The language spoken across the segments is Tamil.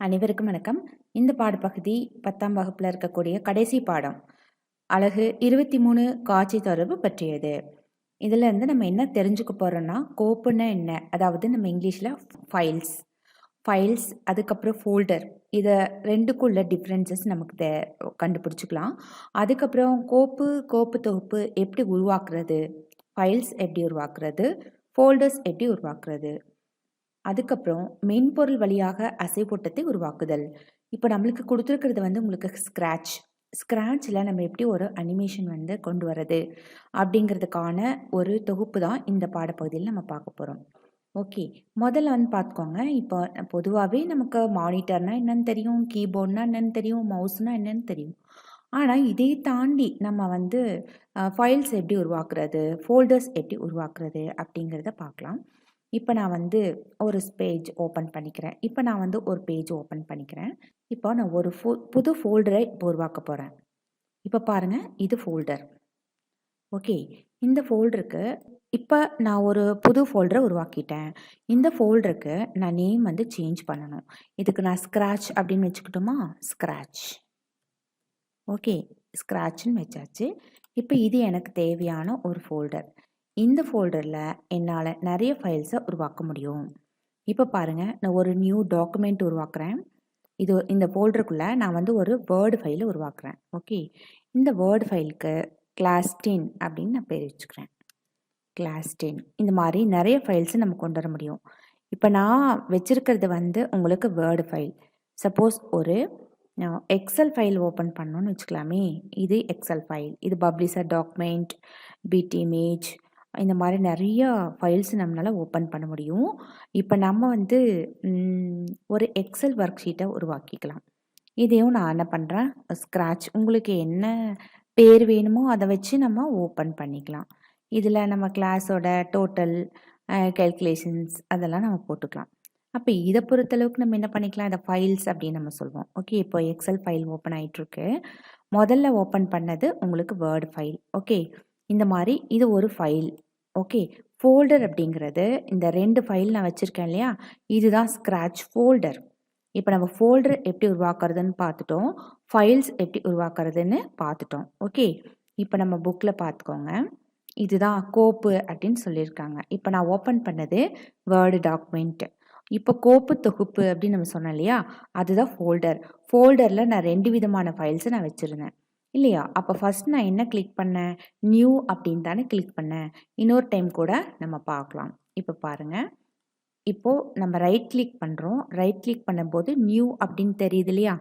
அனைவருக்கும் வணக்கம். இந்த பாடப்பகுதி பத்தாம் வகுப்பில் இருக்கக்கூடிய கடைசி பாடம். அழகு இருபத்தி மூணு காட்சி தொடர்பு பற்றியது. இதில் இருந்து நம்ம என்ன தெரிஞ்சுக்க போகிறோம்னா கோப்புன்னா என்ன? அதாவது நம்ம இங்கிலீஷில் ஃபைல்ஸ் ஃபைல்ஸ் அதுக்கப்புறம் ஃபோல்டர் இதை ரெண்டுக்குள்ள டிஃப்ரென்சஸ் நமக்கு தே கண்டுபிடிச்சிக்கலாம். அதுக்கப்புறம் கோப்பு கோப்பு தொகுப்பு எப்படி உருவாக்குறது? ஃபைல்ஸ் எப்படி உருவாக்குறது? ஃபோல்டர்ஸ் எப்படி உருவாக்குறது? அதுக்கப்புறம் மென்பொருள் வழியாக அசைவூட்டத்தை உருவாக்குதல். இப்போ நம்மளுக்கு கொடுத்துருக்கிறது வந்து உங்களுக்கு ஸ்க்ராட்ச் ஸ்க்ராட்சில் நம்ம எப்படி ஒரு அனிமேஷன் வந்து கொண்டு வர்றது? அப்படிங்கிறதுக்கான ஒரு தொகுப்பு தான் இந்த பாடப்பகுதியில் நம்ம பார்க்க போகிறோம் ஓகே. முதல்ல வந்து பார்த்துக்கோங்க. இப்போ பொதுவாகவே நமக்கு மானிட்டர்னால் என்னென்னு தெரியும் கீபோர்ட்னால் என்னென்னு தெரியும் மவுஸ்னால் என்னென்னு தெரியும். ஆனால் இதை தாண்டி நம்ம வந்து ஃபைல்ஸ் எப்படி உருவாக்குறது? ஃபோல்டர்ஸ் எப்படி உருவாக்குறது? அப்படிங்கிறத பார்க்கலாம். இப்போ நான் வந்து ஒரு பேஜ் ஓப்பன் பண்ணிக்கிறேன். இப்போ நான் வந்து ஒரு பேஜ் ஓப்பன் பண்ணிக்கிறேன். இப்போ நான் ஒரு ஃபோ புது ஃபோல்டரை இப்போ உருவாக்க போகிறேன் இப்போ பாருங்கள் இது ஃபோல்டர் ஓகே இந்த ஃபோல்டருக்கு இப்போ நான் ஒரு புது ஃபோல்டரை உருவாக்கிட்டேன். இந்த ஃபோல்டருக்கு நான் நேம் வந்து சேஞ்ச் பண்ணணும். இதுக்கு நான் ஸ்க்ராட்ச் அப்படின்னு வச்சுக்கிட்டோமா? ஸ்க்ராட்ச் ஓகே ஸ்க்ராட்ச்னு வச்சாச்சு. இப்போ இது எனக்கு தேவையான ஒரு ஃபோல்டர் இந்த ஃபோல்டரில் என்னால் நிறைய ஃபைல்ஸை உருவாக்க முடியும். இப்போ பாருங்கள் நான் ஒரு நியூ டாக்குமெண்ட் உருவாக்குறேன். இது இந்த ஃபோல்டருக்குள்ளே நான் வந்து ஒரு வேர்டு ஃபைலை உருவாக்குறேன். ஓகே இந்த வேர்டு ஃபைலுக்கு கிளாஸ் டென் அப்படின்னு நான் பேர் வச்சுக்கிறேன். கிளாஸ் டென் இந்த மாதிரி நிறைய ஃபைல்ஸை நம்ம கொண்டு வர முடியும். இப்போ நான் வச்சுருக்கிறது வந்து உங்களுக்கு வேர்டு ஃபைல் சப்போஸ் ஒரு எக்ஸல் ஃபைல் ஓப்பன் பண்ணோன்னு வச்சுக்கலாமே. இது எக்ஸல் ஃபைல் இது பப்ளிஷர் டாக்குமெண்ட் பிட் இமேஜ் இந்த மாதிரி நிறைய ஃபைல்ஸ் நம்மளால் ஓப்பன் பண்ண முடியும். இப்போ நம்ம வந்து ஒரு எக்ஸல் ஒர்க் ஷீட்டை உருவாக்கிக்கலாம். இதையும் நான் என்ன பண்ணுறேன் ஸ்க்ராட்ச் உங்களுக்கு என்ன பேர் வேணுமோ அதை வச்சு நம்ம ஓப்பன் பண்ணிக்கலாம். இதில் நம்ம கிளாஸோட டோட்டல் கேல்குலேஷன்ஸ் அதெல்லாம் நம்ம போட்டுக்கலாம். அப்போ இதை பொறுத்தளவுக்கு நம்ம என்ன பண்ணிக்கலாம்? இதை ஃபைல்ஸ் அப்படின்னு நம்ம சொல்லுவோம் ஓகே இப்போ எக்ஸல் ஃபைல் ஓப்பன் ஆகிட்டுருக்கு முதல்ல ஓப்பன் பண்ணது உங்களுக்கு வேர்டு ஃபைல் ஓகே இந்த மாதிரி இது ஒரு ஃபைல் ஓகே ஃபோல்டர் அப்படிங்கிறது இந்த ரெண்டு ஃபைல் நான் வச்சுருக்கேன் இல்லையா? இதுதான் ஸ்க்ராட்ச் ஃபோல்டர் இப்போ நம்ம ஃபோல்டர் எப்படி உருவாக்குறதுன்னு பார்த்துட்டோம். ஃபைல்ஸ் எப்படி உருவாக்குறதுன்னு பார்த்துட்டோம். ஓகே இப்போ நம்ம புக்கில் பார்த்துக்கோங்க. இதுதான் கோப்பு அப்படின்னு சொல்லியிருக்காங்க. இப்போ நான் ஓப்பன் பண்ணது வேர்டு டாக்குமெண்ட் இப்போ கோப்பு தொகுப்பு அப்படின்னு நம்ம சொன்னோம் இல்லையா? அதுதான் ஃபோல்டர் ஃபோல்டரில் நான் ரெண்டு விதமான ஃபைல்ஸை நான் வச்சுருந்தேன். இல்லையா? அப்போ ஃபஸ்ட் நான் என்ன கிளிக் பண்ணேன்? நியூ அப்படின்னு தானே கிளிக் பண்ணேன். இன்னொரு டைம் கூட நம்ம பார்க்கலாம். இப்போ பாருங்கள் இப்போது நம்ம ரைட் கிளிக் பண்ணுறோம் ரைட் கிளிக் பண்ணும்போது நியூ அப்படின்னு தெரியுது இல்லையா?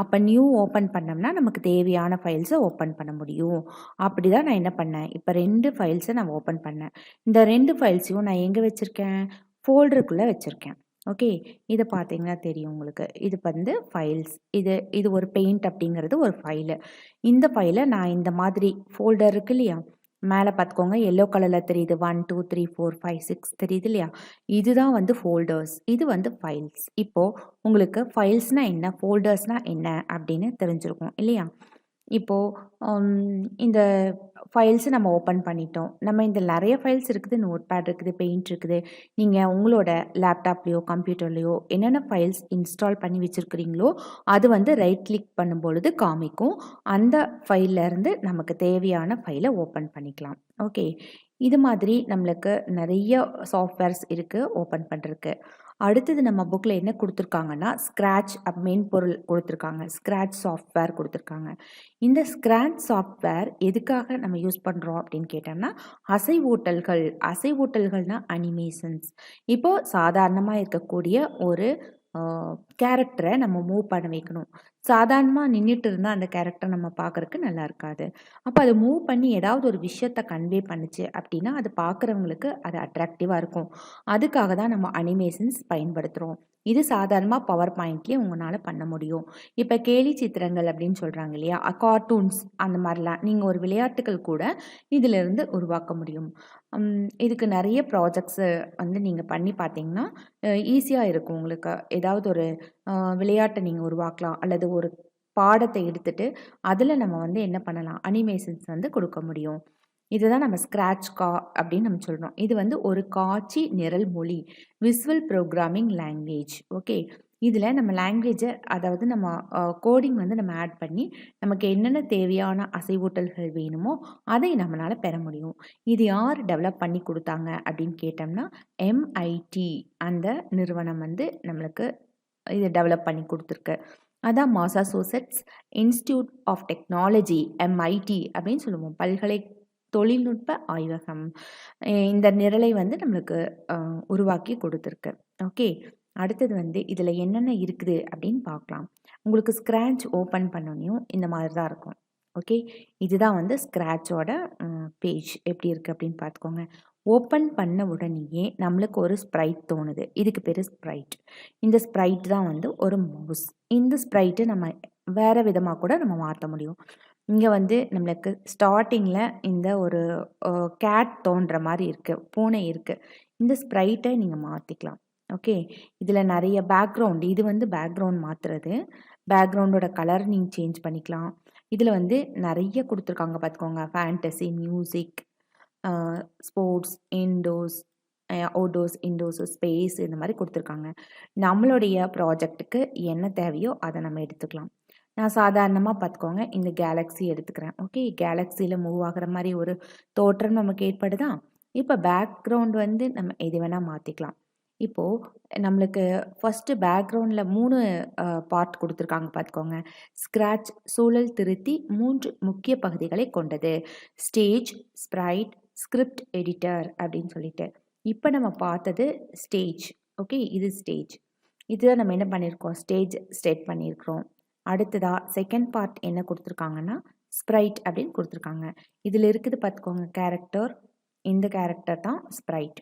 அப்போ நியூ ஓப்பன் பண்ணோம்னா நமக்கு தேவையான ஃபைல்ஸை ஓப்பன் பண்ண முடியும். அப்படி தான் நான் என்ன பண்ணேன்? இப்போ ரெண்டு ஃபைல்ஸை நான் ஓப்பன் பண்ணேன். இந்த ரெண்டு ஃபைல்ஸையும் நான் எங்கே வச்சுருக்கேன்? ஃபோல்டருக்குள்ளே வச்சுருக்கேன். ஓகே? இதை பார்த்தீங்கன்னா தெரியும் உங்களுக்கு. இது வந்து ஃபைல்ஸ் இது இது ஒரு பெயிண்ட் அப்படிங்கிறது ஒரு ஃபைலு இந்த ஃபைலை நான் இந்த மாதிரி ஃபோல்டர் இருக்கு இல்லையா? மேலே பார்த்துக்கோங்க எல்லோ கலரில் தெரியுது. One two three four five six தெரியுது இல்லையா? இதுதான் வந்து ஃபோல்டர்ஸ் இது வந்து ஃபைல்ஸ் இப்போது உங்களுக்கு ஃபைல்ஸ்னால் என்ன? ஃபோல்டர்ஸ்னால் என்ன? அப்படின்னு தெரிஞ்சிருக்கும் இல்லையா? இப்போது இந்த ஃபைல்ஸை நம்ம ஓப்பன் பண்ணிட்டோம். நம்ம இந்த நிறைய ஃபைல்ஸ் இருக்குது நோட் பேட் இருக்குது பெயிண்ட் இருக்குது. நீங்கள் உங்களோட லேப்டாப்லேயோ கம்ப்யூட்டர்லேயோ என்னென்ன ஃபைல்ஸ் இன்ஸ்டால் பண்ணி வச்சுருக்கிறீங்களோ அது வந்து ரைட் கிளிக் பண்ணும்பொழுது காமிக்கும். அந்த ஃபைல்லேருந்து நமக்கு தேவையான ஃபைலை ஓப்பன் பண்ணிக்கலாம். ஓகே இது மாதிரி நம்மளுக்கு நிறைய சாஃப்ட்வேர்ஸ் இருக்குது ஓப்பன் பண்ணுறதுக்கு அடுத்தது நம்ம புக்கில் என்ன கொடுத்துருக்காங்கன்னா ஸ்க்ராட்ச் மென்பொருள் கொடுத்துருக்காங்க. ஸ்க்ராட்ச் சாஃப்ட்வேர் கொடுத்துருக்காங்க. இந்த ஸ்க்ராட்ச் சாஃப்ட்வேர் எதுக்காக நம்ம யூஸ் பண்ணுறோம் அப்படின்னு கேட்டோம்னா அசைவூட்டல்கள் அசைவூட்டல்கள்னால் அனிமேஷன்ஸ் இப்போது சாதாரணமாக இருக்கக்கூடிய ஒரு கேரக்டரை நம்ம மூவ் பண்ண வைக்கணும். சாதாரணமாக நின்றுட்டு இருந்தால் அந்த கேரக்டர் நம்ம பார்க்குறக்கு நல்லா இருக்காது. அப்போ அதை மூவ் பண்ணி ஏதாவது ஒரு விஷயத்த கன்வே பண்ணுச்சு அப்படின்னா அது பார்க்குறவங்களுக்கு அது அட்ராக்டிவாக இருக்கும். அதுக்காக தான் நம்ம அனிமேஷன்ஸ் பயன்படுத்துகிறோம் இது சாதாரணமாக பவர் பாயிண்ட்லேயே உங்களால் பண்ண முடியும். இப்போ கேலி சித்திரங்கள் அப்படின்னு சொல்கிறாங்க இல்லையா? கார்ட்டூன்ஸ் அந்த மாதிரிலாம். நீங்கள் ஒரு விளையாட்டுகள் கூட இதிலிருந்து உருவாக்க முடியும். இதுக்கு நிறைய ப்ராஜெக்ட்ஸு வந்து நீங்கள் பண்ணி பார்த்தீங்கன்னா ஈஸியாக இருக்கும் உங்களுக்கு. ஏதாவது ஒரு விளையாட்டை நீங்கள் உருவாக்கலாம். அல்லது ஒரு பாடத்தை எடுத்துட்டு அதில் நம்ம வந்து என்ன பண்ணலாம்? அனிமேஷன்ஸ் வந்து கொடுக்க முடியும். இதுதான் நம்ம ஸ்க்ராட்ச் கா அப்படின்னு நம்ம சொல்கிறோம் இது வந்து ஒரு காட்சி நிரல் மொழி விசுவல் ப்ரோக்ராமிங் லாங்குவேஜ் ஓகே இதில் நம்ம லாங்குவேஜை அதாவது நம்ம கோடிங் வந்து நம்ம ஆட் பண்ணி நமக்கு என்னென்ன தேவையான அசைவூட்டல்கள் வேணுமோ அதை நம்மளால் பெற முடியும். இது யார் டெவலப் பண்ணி கொடுத்தாங்க அப்படின்னு கேட்டோம்னா எம்ஐடி அந்த நிறுவனம் வந்து நம்மளுக்கு இதை டெவலப் பண்ணி கொடுத்துருக்கு. அதான் Massachusetts Institute of Technology MIT அப்படின்னு சொல்லுவோம். பல்கலை தொழில்நுட்ப ஆய்வகம். இந்த நிரலை வந்து நம்மளுக்கு உருவாக்கி கொடுத்துருக்கு. ஓகே. அடுத்தது வந்து இதில் என்னென்ன இருக்குது அப்படின்னு பார்க்கலாம். உங்களுக்கு ஸ்க்ராட்ச் ஓப்பன் பண்ணோன்னையும் இந்த மாதிரி தான் இருக்கும். ஓகே. இதுதான் வந்து ஸ்க்ராட்சோட பேஜ் எப்படி இருக்குது அப்படின்னு பார்த்துக்கோங்க. ஓப்பன் பண்ண உடனேயே நம்மளுக்கு ஒரு ஸ்ப்ரைட் தோணுது. இதுக்கு பேர் ஸ்ப்ரைட் இந்த ஸ்ப்ரைட் தான் வந்து ஒரு மவுஸ் இந்த ஸ்ப்ரைட்டு நம்ம வேறு விதமாக கூட நம்ம மாற்ற முடியும். இங்கே வந்து நம்மளுக்கு ஸ்டார்டிங்கில் இந்த ஒரு கேட் தோன்ற மாதிரி இருக்குது பூனை இருக்குது இந்த ஸ்ப்ரைட்டை நீங்கள் மாற்றிக்கலாம் ஓகே? இதில் நிறைய பேக்ரவுண்ட் இது வந்து பேக்ரவுண்ட் மாற்றுறது பேக்ரவுண்டோட கலர் நீங்கள் சேஞ்ச் பண்ணிக்கலாம். இதில் வந்து நிறைய கொடுத்துருக்காங்க பார்த்துக்கோங்க fantasy music sports indoors outdoors indoors space இந்த மாதிரி கொடுத்துருக்காங்க. நம்மளுடைய ப்ராஜெக்ட்டுக்கு என்ன தேவையோ அதை நம்ம எடுத்துக்கலாம். நான் சாதாரணமாக பார்த்துக்கோங்க இந்த கேலக்ஸி எடுத்துக்கிறேன். ஓகே கேலக்ஸியில் மூவ் ஆகிற மாதிரி ஒரு தோற்றம் நமக்கு ஏற்படுதா? இப்போ பேக்ரவுண்ட் வந்து நம்ம எது வேணால் மாற்றிக்கலாம் இப்போது நம்மளுக்கு ஃபஸ்ட்டு பேக்ரவுண்டில் மூணு பார்ட் கொடுத்துருக்காங்க பார்த்துக்கோங்க. ஸ்க்ராட்ச் சூழல் திருத்தி மூன்று முக்கிய பகுதிகளை கொண்டது. ஸ்டேஜ் ஸ்ப்ரைட் ஸ்கிரிப்ட் எடிட்டர் அப்படின்னு சொல்லிட்டு. இப்போ நம்ம பார்த்தது ஸ்டேஜ் ஓகே இது ஸ்டேஜ் இதுதான் நம்ம என்ன பண்ணியிருக்கோம் ஸ்டேஜ் ஸ்டேட் பண்ணியிருக்கிறோம் அடுத்ததாக செகண்ட் பார்ட் என்ன கொடுத்துருக்காங்கன்னா ஸ்ப்ரைட் அப்படின்னு கொடுத்துருக்காங்க. இதில் இருக்குது பார்த்துக்கோங்க கேரக்டர் இந்த கேரக்டர் தான் ஸ்ப்ரைட்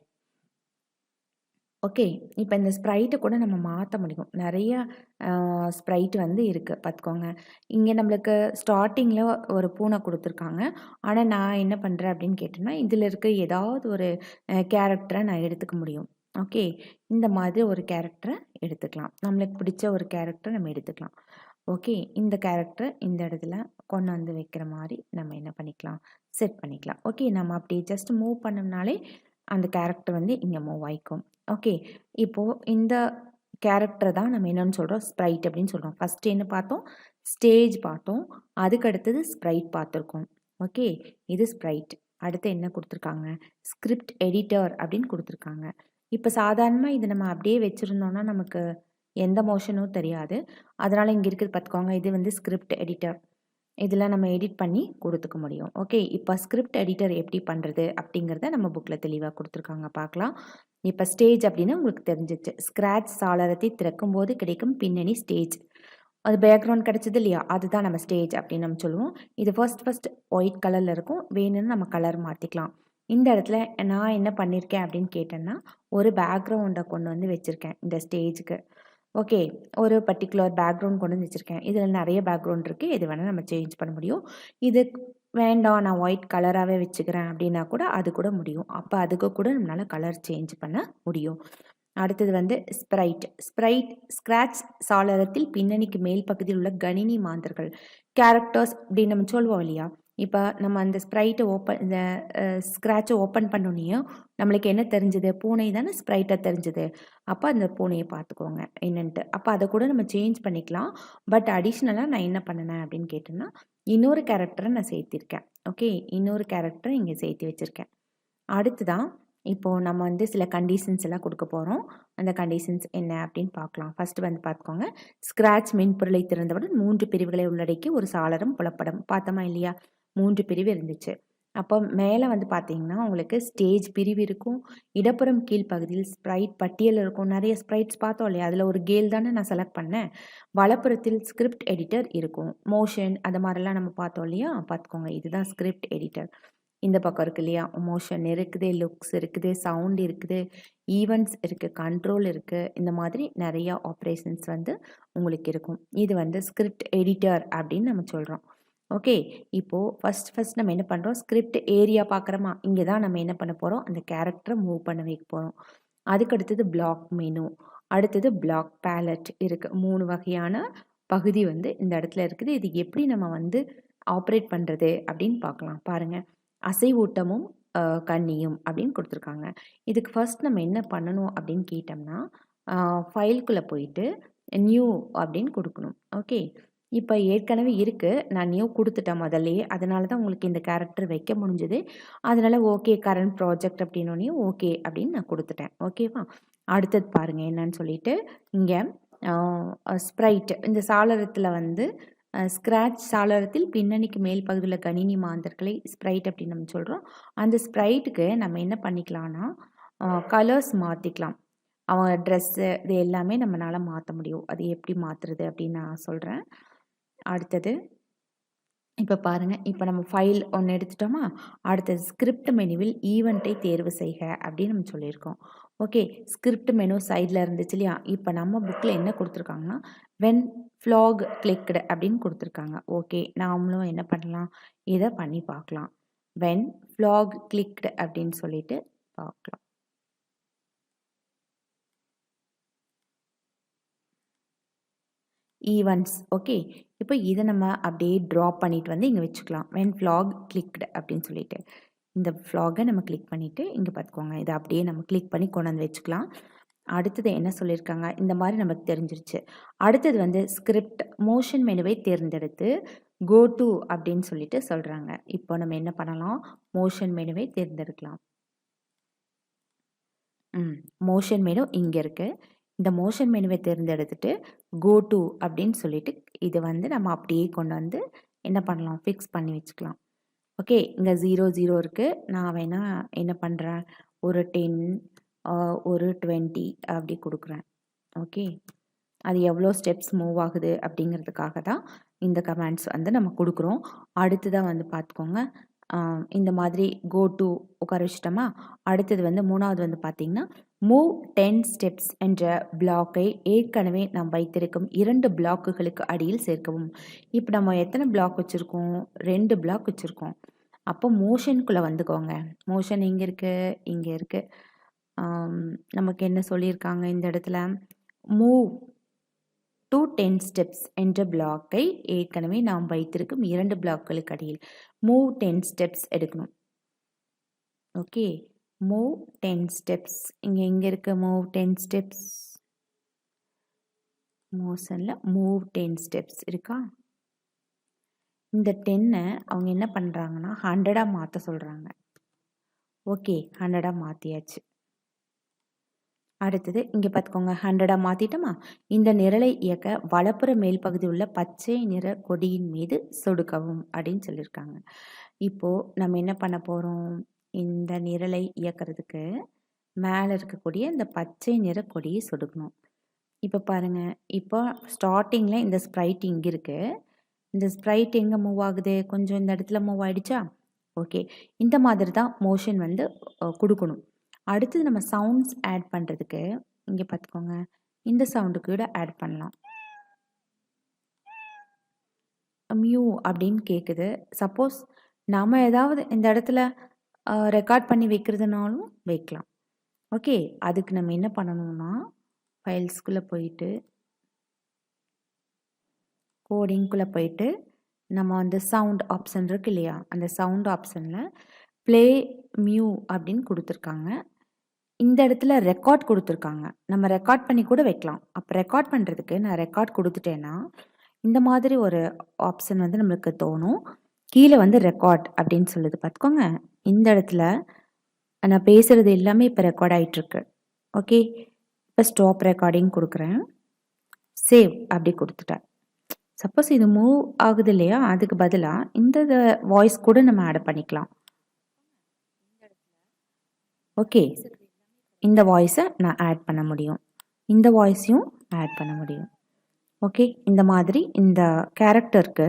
ஓகே இப்போ இந்த ஸ்ப்ரைட்டை கூட நம்ம மாற்ற முடியும். நிறைய ஸ்ப்ரைட் வந்து இருக்குது பார்த்துக்கோங்க இங்கே நம்மளுக்கு ஸ்டார்டிங்கில் ஒரு பூனை கொடுத்துருக்காங்க. ஆனால் நான் என்ன பண்ணுறேன் அப்படின்னு கேட்டேன்னா இதில் இருக்க ஏதாவது ஒரு கேரக்டரை நான் எடுத்துக்க முடியும். ஓகே இந்த மாதிரி ஒரு கேரக்டரை எடுத்துக்கலாம். நம்மளுக்கு பிடிச்ச ஒரு கேரக்டரை நம்ம எடுத்துக்கலாம். ஓகே இந்த கேரக்டர் இந்த இடத்துல கொண்டு வந்து வைக்கிற மாதிரி நம்ம என்ன பண்ணிக்கலாம்? செட் பண்ணிக்கலாம். ஓகே நம்ம அப்படி ஜஸ்ட் மூவ் பண்ணோம்னாலே அந்த கேரக்டர் வந்து இங்கே மூவ் ஆகிக்கும் ஓகே இப்போது இந்த கேரக்டர் தான் நம்ம என்னென்னு சொல்கிறோம் ஸ்ப்ரைட் அப்படின்னு சொல்கிறோம் ஃபஸ்ட்டு என்ன பார்த்தோம்? ஸ்டேஜ் பார்த்தோம். அதுக்கு அடுத்தது ஸ்ப்ரைட் பார்த்துருக்கோம். ஓகே இது ஸ்ப்ரைட் அடுத்து என்ன கொடுத்துருக்காங்க? ஸ்கிரிப்ட் எடிட்டர் அப்படின்னு கொடுத்துருக்காங்க. இப்போ சாதாரணமாக இது நம்ம அப்படியே வச்சுருந்தோன்னா நமக்கு எந்த மோஷனும் தெரியாது. அதனால் இங்கே இருக்கிறது பார்த்துக்கோங்க இது வந்து ஸ்கிரிப்ட் எடிட்டர் இதில் நம்ம எடிட் பண்ணி கொடுத்துக்க முடியும். ஓகே இப்போ ஸ்கிரிப்ட் எடிட்டர் எப்படி பண்ணுறது அப்படிங்கிறத நம்ம புக்கில் தெளிவாக கொடுத்துருக்காங்க. பார்க்கலாம். இப்போ ஸ்டேஜ் அப்படின்னு உங்களுக்கு தெரிஞ்சிச்சு. ஸ்க்ராட்ச் சாளரத்தை திறக்கும் போது கிடைக்கும் பின்னணி ஸ்டேஜ் அது பேக்ரவுண்ட் கிடச்சது இல்லையா? அதுதான் நம்ம ஸ்டேஜ் அப்படின்னு நம்ம சொல்லுவோம். இது ஃபர்ஸ்ட் ஃபஸ்ட் ஒயிட் கலரில் இருக்கும். வேணும்னு நம்ம கலர் மாற்றிக்கலாம் இந்த இடத்துல நான் என்ன பண்ணியிருக்கேன் அப்படின்னு கேட்டேன்னா ஒரு பேக்ரவுண்டை கொண்டு வந்து வச்சுருக்கேன் இந்த ஸ்டேஜுக்கு ஓகே ஒரு பர்டிகுலர் பேக்ரவுண்ட் கொண்டு வந்து வச்சுருக்கேன். இதில் நிறைய பேக்ரவுண்ட் இருக்குது இது வேணால் நம்ம சேஞ்ச் பண்ண முடியும். இது வேண்டாம் நான் ஒயிட் கலராகவே வச்சுக்கிறேன் அப்படின்னா கூட அது கூட முடியும். அப்போ அதுக்கு கூட நம்மளால் கலர் சேஞ்ச் பண்ண முடியும். அடுத்தது வந்து ஸ்ப்ரைட் ஸ்ப்ரைட் ஸ்க்ராட்ச் சாளரத்தில் பின்னணிக்கு மேல் பகுதியில் உள்ள கணினி மாந்தர்கள். கேரக்டர்ஸ் அப்படின்னு நம்ம சொல்லுவோம் இல்லையா? இப்போ நம்ம அந்த ஸ்ப்ரைட்டை ஓப்பன் இந்த ஸ்க்ராட்சை ஓப்பன் பண்ணோன்னையும் நம்மளுக்கு என்ன தெரிஞ்சது? பூனை தானே ஸ்ப்ரைட்டை தெரிஞ்சுது. அப்போ அந்த பூனையை பார்த்துக்கோங்க. என்னன்ட்டு. அப்போ அதை கூட நம்ம சேஞ்ச் பண்ணிக்கலாம். பட் அடிஷ்னலாக நான் என்ன பண்ணினேன் அப்படின்னு கேட்டேன்னா இன்னொரு கேரக்டரை நான் சேர்த்திருக்கேன். ஓகே இன்னொரு கேரக்டரை இங்கே சேர்த்து வச்சுருக்கேன். அடுத்து தான் இப்போது நம்ம வந்து சில கண்டிஷன்ஸ் எல்லாம் கொடுக்க போகிறோம் அந்த கண்டிஷன்ஸ் என்ன அப்படின்னு பார்க்கலாம். ஃபஸ்ட்டு வந்து பார்த்துக்கோங்க. ஸ்க்ராட்ச் மென்பொருளை திறந்தவுடன் மூன்று பிரிவுகளை உள்ளடக்கி ஒரு சாளரம் புலப்படும். பார்த்தோமா இல்லையா? மூன்று பிரிவு இருந்துச்சு. அப்போ மேலே வந்து பார்த்தீங்கன்னா உங்களுக்கு ஸ்டேஜ் பிரிவு இருக்கும். இடப்புறம் கீழ்ப்பகுதியில் ஸ்ப்ரைட் பட்டியல் இருக்கும். நிறைய ஸ்ப்ரைட்ஸ் பார்த்தோம் இல்லையா? அதில் ஒரு கேல் தானே நான் செலக்ட் பண்ணேன். வலப்புறத்தில் ஸ்கிரிப்ட் எடிட்டர் இருக்கும். மோஷன் அது மாதிரிலாம் நம்ம பார்த்தோம் இல்லையா? பார்த்துக்கோங்க. இதுதான் ஸ்கிரிப்ட் எடிட்டர் இந்த பக்கம் இருக்கு இல்லையா? மோஷன் இருக்குது லுக்ஸ் இருக்குது சவுண்ட் இருக்குது ஈவெண்ட்ஸ் இருக்குது கண்ட்ரோல் இருக்குது இந்த மாதிரி நிறையா ஆப்ரேஷன்ஸ் வந்து உங்களுக்கு இருக்கும். இது வந்து ஸ்கிரிப்ட் எடிட்டர் அப்படின்னு நம்ம சொல்கிறோம் ஓகே இப்போது ஃபஸ்ட் ஃபஸ்ட் நம்ம என்ன பண்ணுறோம் ஸ்கிரிப்ட் ஏரியா பார்க்குறோமா இங்கே தான் நம்ம என்ன பண்ண போகிறோம் அந்த கேரக்டரை மூவ் பண்ண வைக்க போகிறோம் அதுக்கு அடுத்தது பிளாக் மெனு அடுத்தது பிளாக் பேலட் இருக்குது மூணு வகையான பகுதி வந்து இந்த இடத்துல இருக்குது. இது எப்படி நம்ம வந்து ஆப்ரேட் பண்ணுறது அப்படின்னு பார்க்கலாம். பாருங்கள் அசைவூட்டமும் கண்ணியும் அப்படின்னு கொடுத்துருக்காங்க. இதுக்கு ஃபர்ஸ்ட் நம்ம என்ன பண்ணணும் அப்படின்னு கேட்டோம்னா ஃபைல்குள்ளே போயிட்டு நியூ அப்படின்னு கொடுக்கணும். ஓகே இப்போ ஏற்கனவே இருக்குது நான் நியூ கொடுத்துட்டேன் முதல்லயே. அதனால தான் உங்களுக்கு இந்த கேரக்டர் வைக்க முடிஞ்சது. அதனால் ஓகே கரண்ட் ப்ராஜெக்ட் அப்படின்னோடனே ஓகே அப்படின்னு நான் கொடுத்துட்டேன். ஓகேவா அடுத்தது பாருங்கள் என்னன்னு சொல்லிட்டு இங்கே ஸ்ப்ரைட் இந்த சாளரத்தில் வந்து ஸ்க்ராட்ச் சாளரத்தில் பின்னணிக்கு மேல் பகுதியில் கணினி மாந்தர்களை ஸ்ப்ரைட் அப்படின்னு நம்ம சொல்கிறோம் அந்த ஸ்ப்ரைட்டுக்கு நம்ம என்ன பண்ணிக்கலாம்னா கலர்ஸ் மாற்றிக்கலாம் அவன் ட்ரெஸ்ஸு இது எல்லாமே நம்மளால் மாற்ற முடியும். அது எப்படி மாற்றுறது அப்படின்னு நான் சொல்கிறேன் அடுத்தது. இப்போ பாருங்கள் இப்போ நம்ம ஃபைல் ஒன்று எடுத்துட்டோமா? அடுத்தது ஸ்கிரிப்ட் மெனுவில் ஈவெண்ட்டை தேர்வு செய்க அப்படின்னு நம்ம சொல்லியிருக்கோம். ஓகே ஸ்கிரிப்ட் மெனு சைடில் இருந்துச்சு இல்லையா? இப்போ நம்ம புக்கில் என்ன கொடுத்துருக்காங்கன்னா வென் ஃப்ளாக் கிளிக்டு அப்படின்னு கொடுத்துருக்காங்க. ஓகே நாமளும் என்ன பண்ணலாம்? இதை பண்ணி பார்க்கலாம். வென் ஃப்ளாக் கிளிக்டு அப்படின்னு சொல்லிட்டு பார்க்கலாம். ஈவெண்ட்ஸ் ஓகே இப்போ இதை நம்ம அப்படியே ட்ராப் பண்ணிவிட்டு வந்து இங்கே வச்சுக்கலாம். வென் ஃப்ளாக் கிளிக்டு அப்படின்னு சொல்லிட்டு. இந்த ஃப்ளாகை நம்ம கிளிக் பண்ணிவிட்டு இங்கே பார்த்துக்கோங்க. இதை அப்படியே நம்ம கிளிக் பண்ணி கொண்டு வந்து வச்சுக்கலாம். அடுத்தது என்ன சொல்லியிருக்காங்க? இந்த மாதிரி நமக்கு தெரிஞ்சிருச்சு. அடுத்தது வந்து ஸ்கிரிப்ட் மோஷன் மெனுவை தேர்ந்தெடுத்து கோ டு அப்படின்னு சொல்லிட்டு சொல்கிறாங்க இப்போ நம்ம என்ன பண்ணலாம்? மோஷன் மெனுவை தேர்ந்தெடுக்கலாம். ம் மோஷன் மெனு இங்கே இருக்குது இந்த மோஷன் மெனுவை தேர்ந்தெடுத்துட்டு கோ டு அப்படின்னு சொல்லிட்டு இதை வந்து நம்ம அப்படியே கொண்டு வந்து என்ன பண்ணலாம் ஃபிக்ஸ் பண்ணி வச்சுக்கலாம். ஓகே இங்கே ஜீரோ ஜீரோ இருக்குது நான் வேணால் என்ன பண்ணுறேன் ஒரு டென் ஒரு டுவெண்ட்டி அப்படி கொடுக்குறேன். ஓகே அது எவ்வளோ ஸ்டெப்ஸ் மூவ் ஆகுது அப்படிங்கிறதுக்காக தான் இந்த கமெண்ட்ஸ் வந்து நம்ம கொடுக்குறோம். அடுத்ததாக வந்து பார்த்துக்கோங்க. இந்த மாதிரி கோ டு உட்கார வச்சிட்டோமா? அடுத்தது வந்து மூணாவது வந்து பார்த்திங்கன்னா மூவ் டென் ஸ்டெப்ஸ் என்ற பிளாக்கை ஏற்கனவே நாம் வைத்திருக்கும் இரண்டு பிளாக்குகளுக்கு அடியில் சேர்க்கவும். இப்போ நம்ம எத்தனை பிளாக் வச்சுருக்கோம்? ரெண்டு பிளாக் வச்சுருக்கோம். அப்போ மோஷனுக்குள்ளே வந்துக்கோங்க. மோஷன் எங்கே இருக்குது இங்கே இருக்குது நமக்கு என்ன சொல்லியிருக்காங்க இந்த இடத்துல? மூவ் டூ டென் ஸ்டெப்ஸ் என்ற பிளாக்கை ஏற்கனவே நாம் வைத்திருக்கும் இரண்டு பிளாக்குகளுக்கு அடியில். மூவ் டென் ஸ்டெப்ஸ் எடுக்கணும். ஓகே மூவ் டென் ஸ்டெப்ஸ் இங்கே எங்கே இருக்க மூவ் டென் ஸ்டெப்ஸ் மோஷனில் மூவ் டென் ஸ்டெப்ஸ் இருக்கா? இந்த டென்னை அவங்க என்ன பண்ணுறாங்கன்னா ஹண்ட்ரடாக மாற்ற சொல்கிறாங்க ஓகே ஹண்ட்ரடாக மாற்றியாச்சு அடுத்தது இங்கே பார்த்துக்கோங்க ஹண்ட்ரடாக மாற்றிட்டோமா இந்த நிரலை இயக்க வலப்புற மேல் பகுதி உள்ள பச்சை நிற கொடியின் மீது சொடுக்கவும் அப்படின்னு சொல்லியிருக்காங்க இப்போது நம்ம என்ன பண்ண போகிறோம் இந்த நிரலை இயக்கிறதுக்கு மேலே இருக்கக்கூடிய இந்த பச்சை நிற கொடியை சொடுக்கணும். இப்போ பாருங்கள் இப்போ ஸ்டார்டிங்கில் இந்த ஸ்ப்ரைட் இங்கே இருக்குது இந்த ஸ்ப்ரைட் எங்கே மூவ் ஆகுது? கொஞ்சம் இந்த இடத்துல மூவ் ஆகிடுச்சா ஓகே இந்த மாதிரி தான் மோஷன் வந்து கொடுக்கணும். அடுத்தது நம்ம சவுண்ட்ஸ் ஆட் பண்ணுறதுக்கு இங்கே பார்த்துக்கோங்க. இந்த சவுண்டுக்கு கூட ஆட் பண்ணலாம். மியூ அப்படின்னு கேட்குது சப்போஸ் நம்ம ஏதாவது இந்த இடத்துல ரெக்கார்ட் பண்ணி வைக்கிறதுனாலும் வைக்கலாம். ஓகே அதுக்கு நம்ம என்ன பண்ணணும்னா ஃபைல்ஸ்குள்ளே போயிட்டு கோடிங்குள்ளே போயிட்டு நம்ம வந்து சவுண்ட் ஆப்ஷன் இருக்கு இல்லையா? அந்த சவுண்ட் ஆப்ஷனில் ப்ளே மியூ அப்படின்னு கொடுத்துருக்காங்க. இந்த இடத்துல ரெக்கார்ட் கொடுத்துருக்காங்க. நம்ம ரெக்கார்ட் பண்ணி கூட வைக்கலாம். அப்போ ரெக்கார்ட் பண்ணுறதுக்கு நான் ரெக்கார்ட் கொடுத்துட்டேன்னா இந்த மாதிரி ஒரு ஆப்ஷன் வந்து நம்மளுக்கு தோணும். கீழே வந்து ரெக்கார்ட் அப்படின்னு சொல்லுது. பார்த்துக்கோங்க. இந்த இடத்துல நான் பேசுகிறது எல்லாமே இப்போ ரெக்கார்ட் ஆகிட்டுருக்கு ஓகே இப்போ ஸ்டாப் ரெக்கார்டிங் கொடுக்குறேன். சேவ் அப்படி கொடுத்துட்டேன். சப்போஸ் இது மூவ் ஆகுது இல்லையா? அதுக்கு பதிலாக இந்த வாய்ஸ் கூட நம்ம ஆட் பண்ணிக்கலாம். ஓகே இந்த வாய்ஸை நான் ஆட் பண்ண முடியும். இந்த வாய்ஸையும் ஆட் பண்ண முடியும். ஓகே இந்த மாதிரி இந்த கேரக்டருக்கு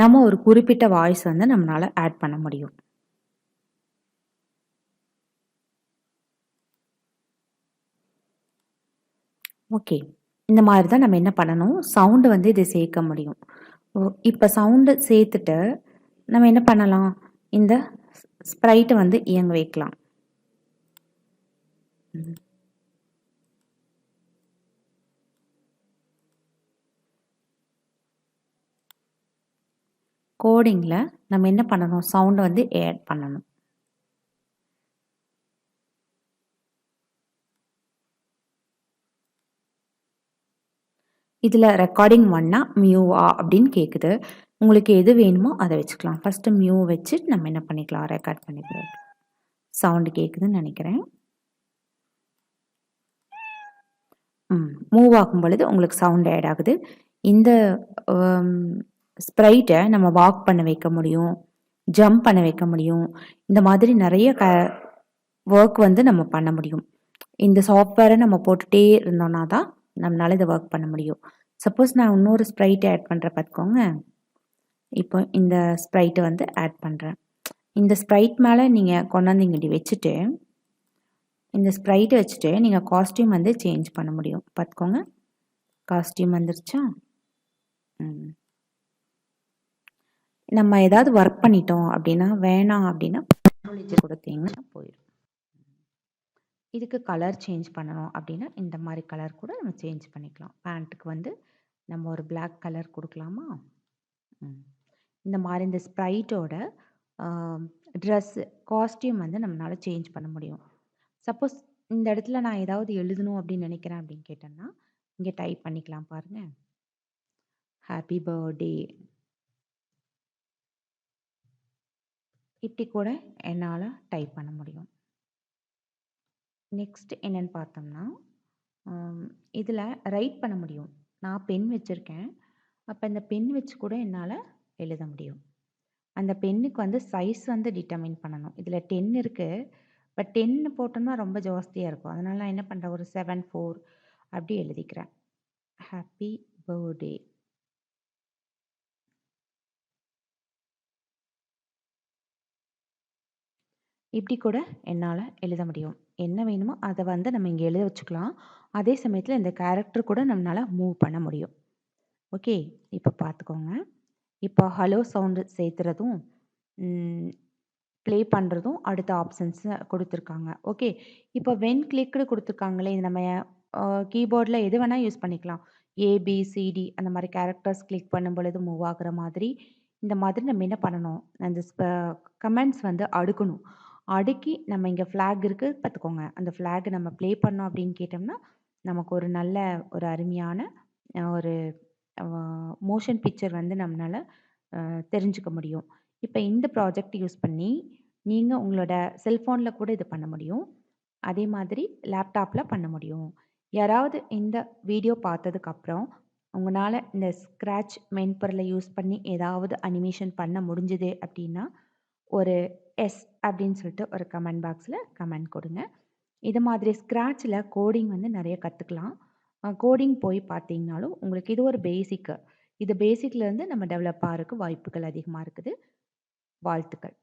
நம்ம ஒரு குறிப்பிட்ட வாய்ஸ் வந்து நம்மளால் ஆட் பண்ண முடியும். ஓகே இந்த மாதிரி தான் நம்ம என்ன பண்ணணும்? சவுண்டு வந்து இதை சேர்க்க முடியும். இப்போ சவுண்டு சேர்த்துட்டு நம்ம என்ன பண்ணலாம்? இந்த ஸ்ப்ரைட்டை வந்து இயங்க வைக்கலாம். கோடிங்கில் நம்ம என்ன பண்ணணும்? சவுண்டை வந்து ஆட் பண்ணணும். இதில் ரெக்கார்டிங் ஒன்னா மியூவா அப்படின்னு கேட்குது உங்களுக்கு எது வேணுமோ அதை வச்சுக்கலாம். ஃபஸ்ட்டு மியூ வச்சு நம்ம என்ன பண்ணிக்கலாம்? ரெக்கார்ட் பண்ணிக்கலாம். சவுண்டு கேட்குதுன்னு நினைக்கிறேன். ம் மூவ் ஆகும் பொழுது உங்களுக்கு சவுண்ட் ஆட் ஆகுது. இந்த ஸ்ப்ரைட்டை நம்ம வாக் பண்ண வைக்க முடியும் ஜம்ப் பண்ண வைக்க முடியும். இந்த மாதிரி நிறைய க ஒர்க் வந்து நம்ம பண்ண முடியும். இந்த சாஃப்ட்வேரை நம்ம போட்டுகிட்டே இருந்தோம்னா தான் நம்மளால் இதை ஒர்க் பண்ண முடியும். சப்போஸ் நான் இன்னொரு ஸ்ப்ரைட்டை ஆட் பண்ணுறேன் பார்த்துக்கோங்க. இப்போ இந்த ஸ்ப்ரைட்டை வந்து ஆட் பண்ணுறேன் இந்த ஸ்ப்ரைட் மேலே நீங்கள் கொண்டாந்து இங்கே வச்சுட்டு இந்த ஸ்ப்ரைட்டை வச்சுட்டு நீங்கள் காஸ்டியூம் வந்து சேஞ்ச் பண்ண முடியும். பார்த்துக்கோங்க. காஸ்டியூம் வந்துருச்சா? ம். நம்ம ஏதாவது ஒர்க் பண்ணிட்டோம் அப்படின்னா வேணாம் அப்படின்னா கொடுத்தீங்கன்னா போயிடும் இதுக்கு கலர் சேஞ்ச் பண்ணணும் அப்படின்னா இந்த மாதிரி கலர் கூட நம்ம சேஞ்ச் பண்ணிக்கலாம். பேண்ட்டுக்கு வந்து நம்ம ஒரு பிளாக் கலர் கொடுக்கலாமா? இந்த மாதிரி இந்த ஸ்ப்ரைட்டோட ட்ரெஸ்ஸு காஸ்டியூம் வந்து நம்மளால் சேஞ்ச் பண்ண முடியும். சப்போஸ் இந்த இடத்துல நான் ஏதாவது எழுதணும் அப்படின்னு நினைக்கிறேன் அப்படின்னு கேட்டேன்னா இங்கே டைப் பண்ணிக்கலாம் பாருங்கள் ஹாப்பி பர்த்டே இப்படி கூட என்னால் டைப் பண்ண முடியும். நெக்ஸ்ட் என்னென்னு பார்த்தோம்னா இதில் ரைட் பண்ண முடியும். நான் பென் வச்சுருக்கேன். அப்போ இந்த பென் வச்சு கூட என்னால் எழுத முடியும். அந்த பென்னுக்கு வந்து சைஸ் வந்து டிட்டர்மின் பண்ணணும். இதில் டென் இருக்குது பட் டென்னு போட்டோம்னா ரொம்ப ஜாஸ்தியாக இருக்கும். அதனால் நான் என்ன பண்ணுறேன் ஒரு செவன் ஃபோர் அப்படி எழுதிக்கிறேன். ஹாப்பி பர்த்டே இப்படி கூட என்னால் எழுத முடியும். என்ன வேணுமோ அதை வந்து நம்ம இங்கே எழுத வச்சுக்கலாம். அதே சமயத்தில் இந்த கேரக்டர் கூட நம்மளால் மூவ் பண்ண முடியும். ஓகே இப்போ பார்த்துக்கோங்க இப்போ ஹலோ சவுண்டு சேர்த்துறதும் ப்ளே பண்ணுறதும் அடுத்த ஆப்ஷன்ஸ் கொடுத்துருக்காங்க. ஓகே இப்போ வென் கிளிக்டு கொடுத்துருக்காங்களே இது நம்ம கீபோர்டில் எது வேணால் யூஸ் பண்ணிக்கலாம். ஏபிசிடி அந்த மாதிரி கேரக்டர்ஸ் கிளிக் பண்ணும் பொழுது மூவ் ஆகுற மாதிரி இந்த மாதிரி நம்ம என்ன பண்ணணும்? அந்த கமெண்ட்ஸ் வந்து அடுக்கணும். அடுக்கி நம்ம இங்கே ஃப்ளாக் இருக்குது பார்த்துக்கோங்க அந்த ஃப்ளாக் நம்ம ப்ளே பண்ணோம் அப்படின்னு கேட்டோம்னா நமக்கு ஒரு நல்ல ஒரு அருமையான ஒரு மோஷன் பிக்சர் வந்து நம்மளால் தெரிஞ்சுக்க முடியும். இப்போ இந்த ப்ராஜெக்ட் யூஸ் பண்ணி நீங்கள் உங்களோட செல்ஃபோனில் கூட இது பண்ண முடியும். அதே மாதிரி லேப்டாப்பில் பண்ண முடியும். யாராவது இந்த வீடியோ பார்த்ததுக்கப்புறம் உங்களால் இந்த ஸ்க்ராட்ச் மென்பொருளை யூஸ் பண்ணி ஏதாவது அனிமேஷன் பண்ண முடிஞ்சுது அப்படின்னா ஒரு எஸ் அப்படின்னு சொல்லிட்டு ஒரு கமெண்ட் பாக்ஸில் கமெண்ட் கொடுங்க. இது மாதிரி ஸ்க்ராட்சில் கோடிங் வந்து நிறைய கற்றுக்கலாம் கோடிங் போய் பார்த்தீங்கனாலும் உங்களுக்கு இது ஒரு பேசிக்கு இது பேசிக்லேருந்து நம்ம டெவலப் ஆகிறதுக்கு வாய்ப்புகள் அதிகமாக இருக்குது. வாழ்த்துக்கள்.